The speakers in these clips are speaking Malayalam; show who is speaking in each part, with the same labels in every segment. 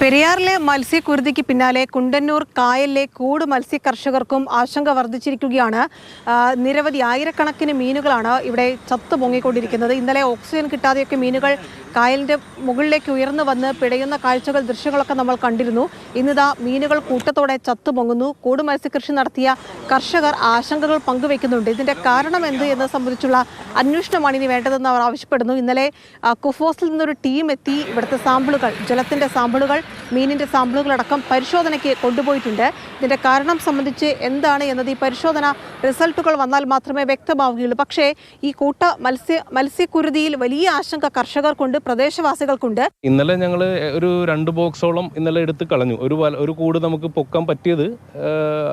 Speaker 1: പെരിയാറിലെ മത്സ്യക്കുരുതിക്ക് പിന്നാലെ കുണ്ടന്നൂർ കായലിലെ കൂട് മത്സ്യ കർഷകർക്കും ആശങ്ക വർദ്ധിച്ചിരിക്കുകയാണ്. നിരവധി ആയിരക്കണക്കിന് മീനുകളാണ് ഇവിടെ ചത്തു പൊങ്ങിക്കൊണ്ടിരിക്കുന്നത് ഇന്നലെ ഓക്സിജൻ കിട്ടാതെയൊക്കെ മീനുകൾ കായലിന്റെ മുകളിലേക്ക് ഉയർന്നു വന്ന് പിടയുന്ന കാഴ്ചകൾ ദൃശ്യങ്ങളൊക്കെ നമ്മൾ കണ്ടിരുന്നു. ഇന്നിതാ മീനുകൾ കൂട്ടത്തോടെ ചത്തു പൊങ്ങുന്നു കൂട് മത്സ്യകൃഷി നടത്തിയ കർഷകർ ആശങ്കകൾ പങ്കുവെക്കുന്നുണ്ട് ഇതിന്റെ കാരണം എന്ത് എന്ന് സംബന്ധിച്ചുള്ള അന്വേഷണമാണ് ഇനി വേണ്ടതെന്ന് അവർ ആവശ്യപ്പെടുന്നു. ഇന്നലെ കുഫോസിൽ നിന്നൊരു ടീം എത്തി. ഇവിടുത്തെ സാമ്പിളുകൾ ജലത്തിന്റെ സാമ്പിളുകൾ മീനിന്റെ സാമ്പിളുകളടക്കം പരിശോധനയ്ക്ക് കൊണ്ടുപോയിട്ടുണ്ട്. ഇതിന്റെ കാരണം സംബന്ധിച്ച് എന്താണ് എന്നത് ഈ പരിശോധന റിസൾട്ടുകൾ വന്നാൽ മാത്രമേ വ്യക്തമാവുകയുള്ളൂ. പക്ഷേ ഈ കൂട്ട മത്സ്യ മത്സ്യക്കുരുതിയിൽ വലിയ ആശങ്ക കർഷകർക്കുണ്ട് പ്രദേശവാസികൾക്കുണ്ട്.
Speaker 2: ഇന്നലെ ഞങ്ങൾ ഒരു രണ്ട് ബോക്സോളം ഇന്നലെ എടുത്ത് കളഞ്ഞു. ഒരു ഒരു കൂട് നമുക്ക് പൊക്കാൻ പറ്റിയത്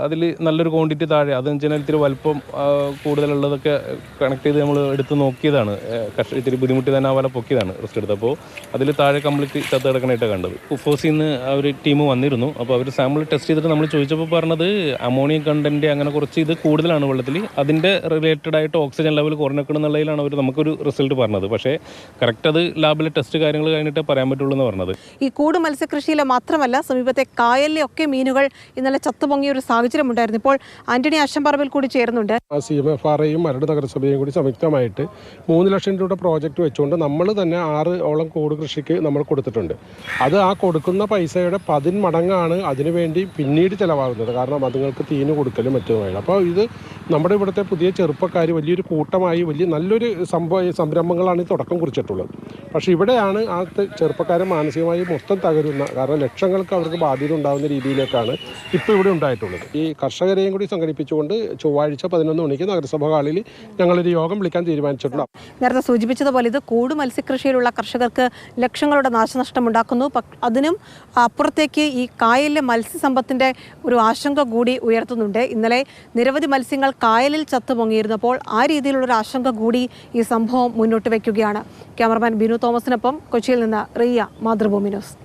Speaker 2: അതിൽ നല്ലൊരു ക്വാണ്ടിറ്റി താഴെ. അത് വെച്ചാൽ ഇത്തിരി വലുപ്പം കൂടുതലുള്ളതൊക്കെ കണക്ട് ചെയ്ത് നമ്മൾ എടുത്ത് നോക്കിയതാണ്. ആ, കർഷ ഇത്തിരി ബുദ്ധിമുട്ടി തന്നെ ആ വല പൊക്കിയതാണ് റിസ്റ്റ് എടുത്തപ്പോൾ അതിൽ താഴെ കംപ്ലീറ്റ് ചത്ത് കിടക്കണായിട്ടാണ് കണ്ടത്. ഉഫോസിൽ നിന്ന് ആ ഒരു ടീം വന്നിരുന്നു. അപ്പോൾ അവർ സാമ്പിൾ ടെസ്റ്റ് ചെയ്തിട്ട് നമ്മൾ ചോദിച്ചപ്പോൾ പറഞ്ഞത് അമോണിയ കണ്ടന്റ് അങ്ങനെ കുറച്ച് ഇത് കൂടുതലാണ് വെള്ളത്തിൽ അതിന്റെ റിലേറ്റഡ് ആയിട്ട് ഓക്സിജൻ ലെവൽ കുറഞ്ഞിക്കണം എന്നുള്ളതിലാണ് അവർ നമുക്കൊരു റിസൾട്ട് പറഞ്ഞത്. പക്ഷേ കറക്റ്റ് അത് ലാബിലെ ടെസ്റ്റ് കാര്യങ്ങൾ കഴിഞ്ഞിട്ട് പറയാൻ പറ്റുള്ളൂ എന്ന് പറഞ്ഞത്.
Speaker 1: ഈ കൂട് മത്സ്യകൃഷിയിലെ മാത്രമല്ല സമീപത്തെ കായലിലെ ഒക്കെ മീനുകൾ ഇന്നലെ ചത്തുപൊങ്ങിയ ഒരു സാഹചര്യം ഉണ്ടായിരുന്നു. ഇപ്പോൾ ആന്റണി അശംപറമ്പിൽ കൂടി ചേരുന്നുണ്ട്.
Speaker 3: സി എം എഫ് ആർഐയും മരട് നഗരസഭയും കൂടി സംയുക്തമായിട്ട് മൂന്ന് ലക്ഷം രൂപയുടെ പ്രോജക്റ്റ് വെച്ചുകൊണ്ട് നമ്മൾ തന്നെ ആറ് ഓളം കൂട് കൃഷിക്ക് നമ്മൾ കൊടുത്തിട്ടുണ്ട്. അത് ആ കൊടുക്കുന്ന പൈസയുടെ പതിന്മടങ്ങാണ് അതിനുവേണ്ടി പിന്നീട് ചിലവാകുന്നത്. കാരണം അതുങ്ങൾക്ക് തീന് കൊടുക്കലും മറ്റുമായി അപ്പോൾ ഇത് നമ്മുടെ ഇവിടുത്തെ പുതിയ ചെറുപ്പക്കാർ വലിയൊരു കൂട്ടമായി വലിയ നല്ലൊരു സംഭവ സംരംഭങ്ങളാണ് ഈ തുടക്കം കുറിച്ചിട്ടുള്ളത്. പക്ഷേ ഇവിടെയാണ് ആ ചെറുപ്പക്കാരെ മാനസികമായി മൊത്തം തകരുന്ന കാരണം ലക്ഷങ്ങൾക്ക് അവർക്ക് ബാധ്യത ഉണ്ടാകുന്ന രീതിയിലേക്കാണ് ഇപ്പോൾ ഇവിടെ ഉണ്ടായിട്ടുള്ളത്. ഈ കർഷകരെയും കൂടി സംഘടിപ്പിച്ചുകൊണ്ട് ചൊവ്വാഴ്ച പതിനൊന്ന് മണിക്ക് നഗരസഭ ഹാളിൽ ഞങ്ങളൊരു യോഗം വിളിക്കാൻ തീരുമാനിച്ചിട്ടുണ്ട്.
Speaker 1: നേരത്തെ സൂചിപ്പിച്ചതുപോലെ ഇത് കൂട് മത്സ്യകൃഷിയിലുള്ള കർഷകർക്ക് ലക്ഷങ്ങളുടെ നാശനഷ്ടം ഉണ്ടാക്കുന്നു അതിനും അപ്പുറത്തേക്ക് ഈ കായലിലെ മത്സ്യസമ്പത്തിന്റെ ഒരു ആശങ്ക കൂടി ഉയർത്തുന്നുണ്ട്. ഇന്നലെ നിരവധി മത്സ്യങ്ങൾ കായലിൽ ചത്തുപൊങ്ങിയിരുന്നപ്പോൾ ആ രീതിയിലുള്ളൊരു ആശങ്ക കൂടി ഈ സംഭവം മുന്നോട്ട് വയ്ക്കുകയാണ്. ക്യാമറമാൻ ബിനു തോമസിനൊപ്പം കൊച്ചിയിൽ നിന്ന് റിയ മാതൃഭൂമി ന്യൂസ്.